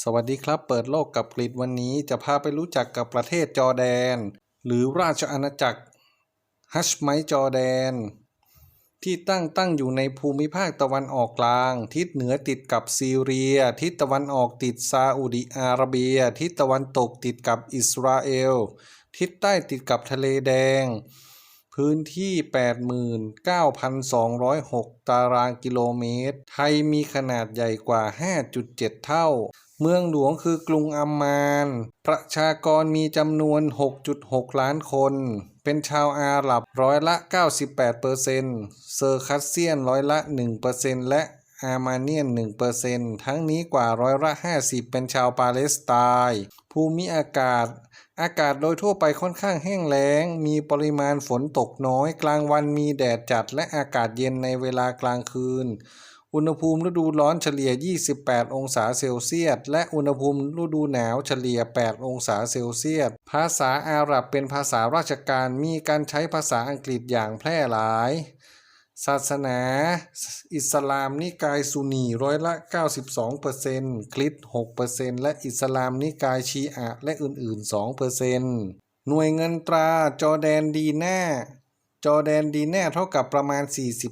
สวัสดีครับ เปิดโลกกับกรีฑวันนี้จะพาไปรู้จักกับประเทศจอแดน หรือราชอาณาจักรฮัชไมจอแดน ที่ตั้งตั้งอยู่ในภูมิภาคตะวันออกกลาง ทิศเหนือติดกับซีเรีย ทิศตะวันออกติดซาอุดิอาระเบีย ทิศตะวันตกติดกับอิสราเอล ทิศใต้ติดกับทะเลแดง พื้นที่ 89,206 ตารางกิโลเมตร ไทยมีขนาดใหญ่กว่า 5.7 เท่า เมืองหลวงคือกรุงอัมมาน ประชากรมีจำนวน 6.6 ล้านคน เป็นชาวอาหรับร้อยละ 98%เซอร์คัสเซียนร้อยละ 1%และอาร์มาเนียน 1%ทั้งนี้กว่าร้อยละ 50 เป็นชาวปาเลสไตน์ ภูมิอากาศ อากาศโดยทั่วไปค่อนข้างแห้งแล้ง มีปริมาณฝนตกน้อย กลางวันมีแดดจัดและอากาศเย็นในเวลากลางคืน อุณหภูมิฤดูร้อนเฉลี่ย 28 องศาเซลเซียส และอุณหภูมิฤดูหนาวเฉลี่ย 8 องศาเซลเซียส ภาษาอาหรับเป็นภาษาราชการ มีการใช้ภาษาอังกฤษอย่างแพร่หลาย ศาสนา อิสลามนิกายซุนีร้อยละ 92%คริสต์6%และอิสลามนิกายชีอะและอื่น ๆ 2%หน่วยเงินตราจอแดนดีน่าจอแดนดีแน่เท่ากับประมาณ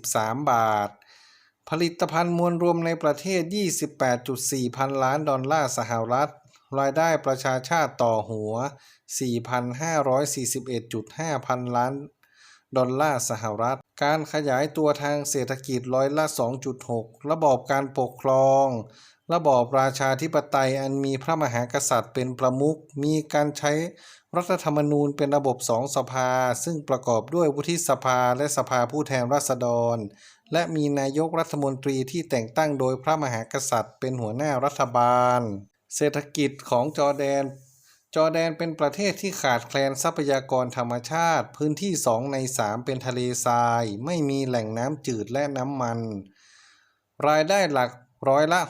43 บาท ผลิตภัณฑ์มวลรวมในประเทศ 28.4 พันล้านดอลลาร์สหรัฐ รายได้ประชาชาติต่อหัว 4,541.5 พันล้าน ดอลลาร์สหรัฐ การขยายตัวทางเศรษฐกิจร้อยละ 2.6 ระบอบการปกครอง ระบอบราชาธิปไตยอันมีพระมหากษัตริย์เป็นประมุข มีการใช้รัฐธรรมนูญเป็นระบบสองสภา ซึ่งประกอบด้วยวุฒิสภาและสภาผู้แทนราษฎร และมีนายกรัฐมนตรีที่แต่งตั้งโดยพระมหากษัตริย์เป็นหัวหน้ารัฐบาล เศรษฐกิจของจอร์แดน จอร์แดนเป็นประเทศที่ขาดแคลนทรัพยากรธรรมชาติ พื้นที่2ใน3เป็นทะเลทราย ไม่มีแหล่งน้ำจืดและน้ำมัน รายได้หลักร้อยละ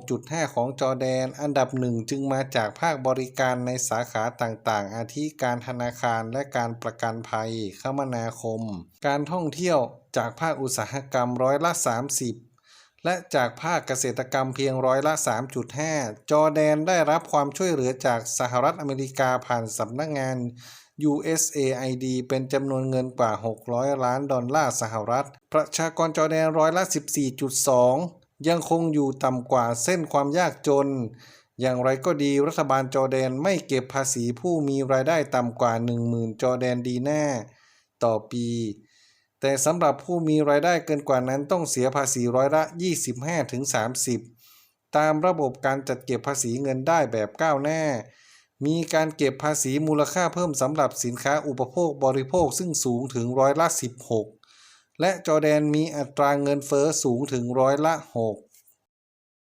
66.5 ของจอร์แดน อันดับหนึ่งจึงมาจากภาคบริการในสาขาต่างๆ อาทิการธนาคารและการประกันภัย คมนาคม การท่องเที่ยวจากภาคอุตสาหกรรมร้อยละ 30 และจากภาคเกษตรกรรมเพียงร้อยละ 3.5 จอแดนได้รับความช่วยเหลือจากสหรัฐอเมริกาผ่านสำนักงาน USAID เป็นจำนวนเงินกว่า 600 ล้านดอลลาร์สหรัฐ ประชากรจอแดนร้อยละ 14.2 ยังคงอยู่ต่ำกว่าเส้นความยากจน อย่างไรก็ดีรัฐบาลจอแดนไม่เก็บภาษีผู้มีรายได้ต่ำกว่า 10,000 จอแดนดีแน่ ต่อปี แต่สำหรับผู้มีรายได้เกินกว่านั้นต้องเสียภาษีร้อยละ 25-30 ตามระบบการจัดเก็บภาษีเงินได้แบบก้าวหน้า มีการเก็บภาษีมูลค่าเพิ่มสำหรับสินค้าอุปโภคบริโภคซึ่งสูงถึงร้อยละ 16 และจอแดนมีอัตราเงินเฟ้อสูงถึงร้อยละ 6